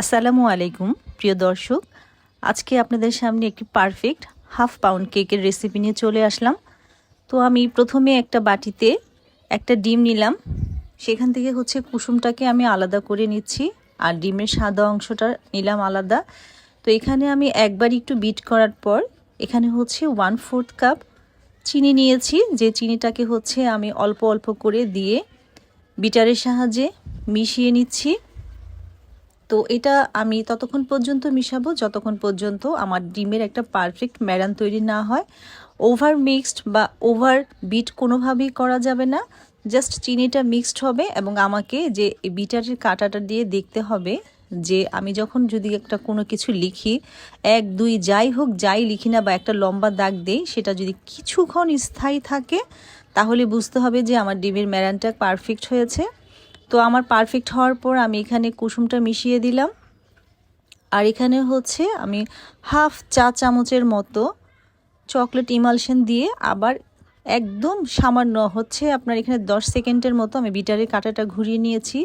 আসসালামু আলাইকুম, প্রিয় দর্শক। আজকে আপনাদের সামনে একটি পারফেক্ট হাফ পাউন্ড কেকের রেসিপি নিয়ে চলে আসলাম। তো আমি প্রথমে একটা বাটিতে একটা ডিম নিলাম। সেখান থেকে হচ্ছে কুসুমটাকে আমি আলাদা করে নিচ্ছি আর ডিমের সাদা অংশটা নিলাম আলাদা। তো এখানে আমি একবার একটু বিট করার পর এখানে হচ্ছে ওয়ান ফোর্থ কাপ চিনি নিয়েছি। যে চিনিটাকে হচ্ছে আমি অল্প অল্প করে দিয়ে বিটারের সাহায্যে মিশিয়ে নিচ্ছি। তো এটা আমি ততক্ষণ পর্যন্ত মিশাবো, যতক্ষণ পর্যন্ত আমার ডিমের একটা পারফেক্ট ম্যারান তৈরি না হয়। ওভার মিক্সড বা ওভার বিট কোনোভাবেই করা যাবে না। জাস্ট চিনিটা মিক্সড হবে এবং আমাকে যে বিটারের কাঁটাটা দিয়ে দেখতে হবে যে আমি যখন যদি একটা কোনো কিছু লিখি, এক, দুই, যাই হোক, যাই লিখি না বা একটা লম্বা দাগ দেই, সেটা যদি কিছুক্ষণ স্থায়ী থাকে, তাহলে বুঝতে হবে যে আমার ডিমের ম্যারানটা পারফেক্ট হয়েছে। তো আমার পারফেক্ট হওয়ার পর আমি এখানে কুসুমটা মিশিয়ে দিলাম। আর এখানে হচ্ছে আমি হাফ চা চামচের মতো চকলেট ইমালশন দিয়ে আবার একদম সামান্য হচ্ছে আপনার এখানে 10 সেকেন্ডের মতো আমি বিটারে কাঁটাটা ঘুরিয়ে নিয়েছি।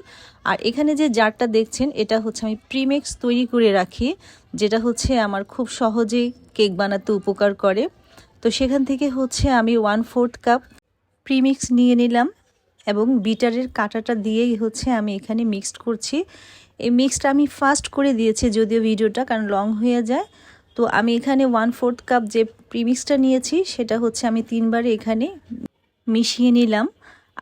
আর এখানে যে জারটা দেখছেন, এটা হচ্ছে আমি প্রিমেক্স তৈরি করে রাখি, যেটা হচ্ছে আমার খুব সহজেই কেক বানাতে উপকার করে। তো সেখান থেকে হচ্ছে আমি ওয়ান ফোর্থ কাপ প্রিমিক্স নিয়ে নিলাম। এবং বিটারের কাঁটাটা দিয়েই হচ্ছে আমি এখানে মিক্সড করছি। এই মিক্সড আমি ফাস্ট করে দিয়েছি যদিও ভিডিওটা, কারণ লং হয়ে যায়। তো আমি এখানে ওয়ান ফোর্থ কাপ যে প্রিমিক্সটা নিয়েছি, সেটা হচ্ছে আমি তিনবার এখানে মিশিয়ে নিলাম।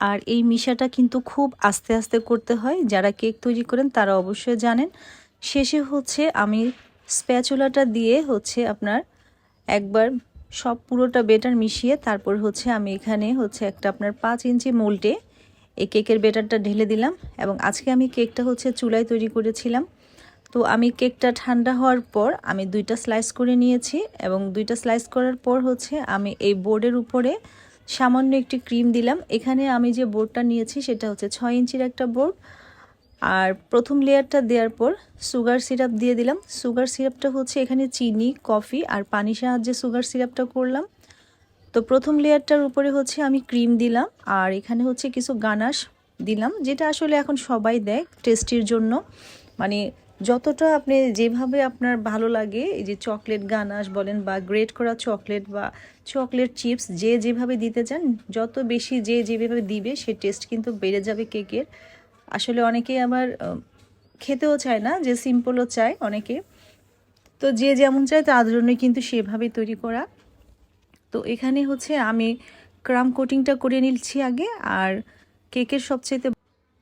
আর এই মিশাটা কিন্তু খুব আস্তে আস্তে করতে হয়। যারা কেক তৈরি করেন, তারা অবশ্যই জানেন। শেষে হচ্ছে আমি স্প্যাচুলাটা দিয়ে হচ্ছে আপনার একবার সব পুরোটা বেটার মিশিয়ে, তারপর হচ্ছে আমি এখানে হচ্ছে একটা আপনার পাঁচ ইঞ্চি মোল্টে এই কেকের বেটারটা ঢেলে দিলাম এবং আজকে আমি কেকটা হচ্ছে চুলায় তৈরি করেছিলাম। তো আমি কেকটা ঠান্ডা হওয়ার পর আমি দুইটা স্লাইস করে নিয়েছি এবং দুইটা স্লাইস করার পর হচ্ছে আমি এই বোর্ডের উপরে সামান্য একটি ক্রিম দিলাম। এখানে আমি যে বোর্ডটা নিয়েছি সেটা হচ্ছে ছয় ইঞ্চির একটা বোর্ড। আর প্রথম লেয়ারটা দেওয়ার পর সুগার সিরাপ দিয়ে দিলাম। সুগার সিরাপটা হচ্ছে এখানে চিনি, কফি আর পানি সাহায্যে সুগার সিরাপটা করলাম। তো প্রথম লেয়ারটার উপরে হচ্ছে আমি ক্রিম দিলাম, আর এখানে হচ্ছে কিছু গানাশ দিলাম, যেটা আসলে এখন সবাই দেয় টেস্টির জন্য। মানে যতটা আপনি যেভাবে আপনার ভালো লাগে, এই যে চকলেট গানাশ বলেন বা গ্রেট করা চকলেট বা চকলেট চিপস, যে যেভাবে দিতে চান, যত বেশি যে যেভাবে দিবে, সে টেস্ট কিন্তু বেড়ে যাবে কেকের। আসলে অনেকেই আবার খেতেও চায় না, যে সিম্পলও চায় অনেকে। তো যে যেমন চায়, তার জন্যই কিন্তু সেভাবেই তৈরি করা। তো এখানে হচ্ছে আমি ক্রাম কোটিংটা করে নিচ্ছি আগে আর কেকের সবচেয়ে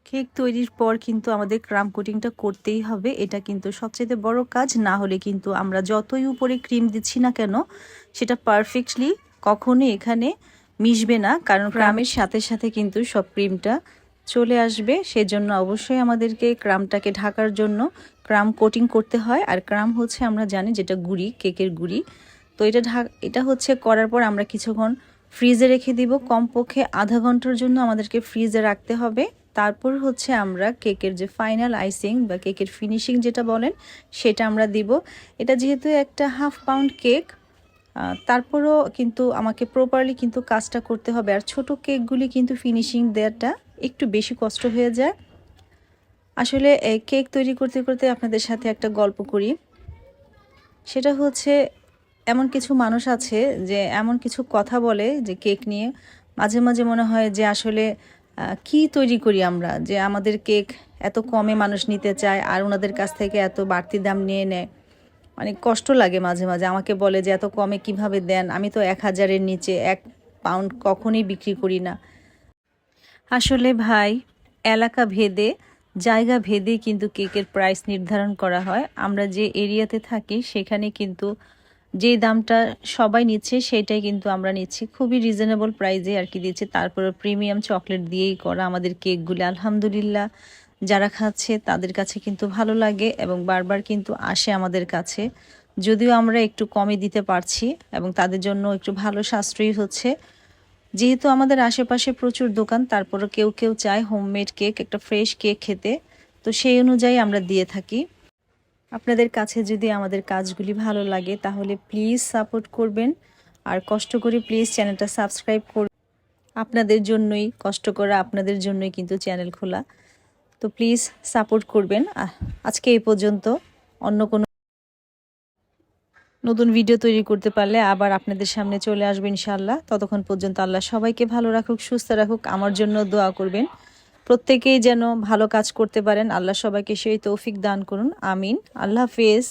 কেক তৈরির পর কিন্তু আমাদের ক্রাম কোটিংটা করতেই হবে। এটা কিন্তু সবচেয়ে বড় কাজ না হলে কিন্তু আমরা যতই উপরে ক্রিম দিচ্ছি না কেন সেটা পারফেক্টলি কখনোই এখানে মিশবে না কারণ ক্রামের সাথে সাথে কিন্তু সব ক্রিমটা চলে আসবে। সেজন্য অবশ্যই আমাদেরকে ক্রামটাকে ঢাকার জন্য ক্রাম কোটিং করতে হয়। আর ক্রাম হচ্ছে আমরা জানি যেটা গুড়ি কেকের গুড়ি। তো এটা ঢাক, এটা হচ্ছে করার পর আমরা কিছুক্ষণ ফ্রিজে রেখে দিব। কমপক্ষে আধা ঘণ্টার জন্য আমাদেরকে ফ্রিজে রাখতে হবে। তারপর হচ্ছে আমরা কেকের যে ফাইনাল আইসিং বা কেকের ফিনিশিং যেটা বলেন, সেটা আমরা দিব। এটা যেহেতু একটা হাফ পাউন্ড কেক তারপরও কিন্তু আমাকে প্রপারলি কিন্তু কাজটা করতে হবে। আর ছোট কেকগুলি কিন্তু ফিনিশিং দেওয়াটা একটু বেশি কষ্ট হয়ে যায়। আসলে কেক তৈরি করতে করতে আপনাদের সাথে একটা গল্প করি। সেটা হচ্ছে এমন কিছু মানুষ আছে যে এমন কিছু কথা বলে যে কেক নিয়ে মাঝে মাঝে মনে হয় যে আসলে কি তৈরি করি আমরা? যে আমাদের কেক এত কমে মানুষ নিতে চায় আর ওনাদের কাছ থেকে এত বাড়তি দাম নিয়ে নেয়। অনেক কষ্ট লাগে মাঝে মাঝে। আমাকে বলে যে, এত কমে কীভাবে দেন? আমি তো এক হাজারের নিচে এক পাউন্ড কখনই বিক্রি করি না। আসলে ভাই, এলাকা ভেদে, জায়গা ভেদে কিন্তু কেকের প্রাইস নির্ধারণ করা হয়। আমরা যে এরিয়াতে থাকি, সেখানে কিন্তু যে দামটা সবাই নিচ্ছে, সেটাই কিন্তু আমরা নিচ্ছি। খুবই রিজনেবল প্রাইজে আর কি দিচ্ছে। তারপরে প্রিমিয়াম চকলেট দিয়েই করা আমাদের কেকগুলি আলহামদুলিল্লাহ, যারা খাচ্ছে তাদের কাছে কিন্তু ভালো লাগে এবং বারবার কিন্তু আসে আমাদের কাছে। যদিও আমরা একটু কমে দিতে পারছি এবং তাদের জন্য একটু ভালো সাশ্রয়ী হচ্ছে। যেহেতু আমাদের আশেপাশে প্রচুর দোকান তারপরে কেউ কেউ চায় হোমমেড কেক একটা ফ্রেশ কেক খেতে। তো সেই অনুযায়ী আমরা দিয়ে থাকি। আপনাদের কাছে যদি আমাদের কাজগুলি ভালো লাগে, তাহলে প্লিজ সাপোর্ট করবেন। আর কষ্ট করে প্লিজ চ্যানেলটা সাবস্ক্রাইব করবেন আপনাদের জন্যই, কষ্ট করা আপনাদের জন্যই কিন্তু চ্যানেল খোলা। তো প্লিজ সাপোর্ট করবেন। আজকে এই পর্যন্ত। অন্য কোনো নতুন ভিডিও তৈরি করতে পারলে আবার আপনাদের সামনে চলে আসবে ইনশাল্লাহ ততক্ষণ পর্যন্ত আল্লাহ সবাইকে ভালো রাখুক, সুস্থ রাখুক। আমার জন্য দোয়া করবেন। প্রত্যেকেই যেন ভালো কাজ করতে পারেন। আল্লাহ সবাইকে সেই তৌফিক দান করুন। আমিন। আল্লাহ হাফেজ।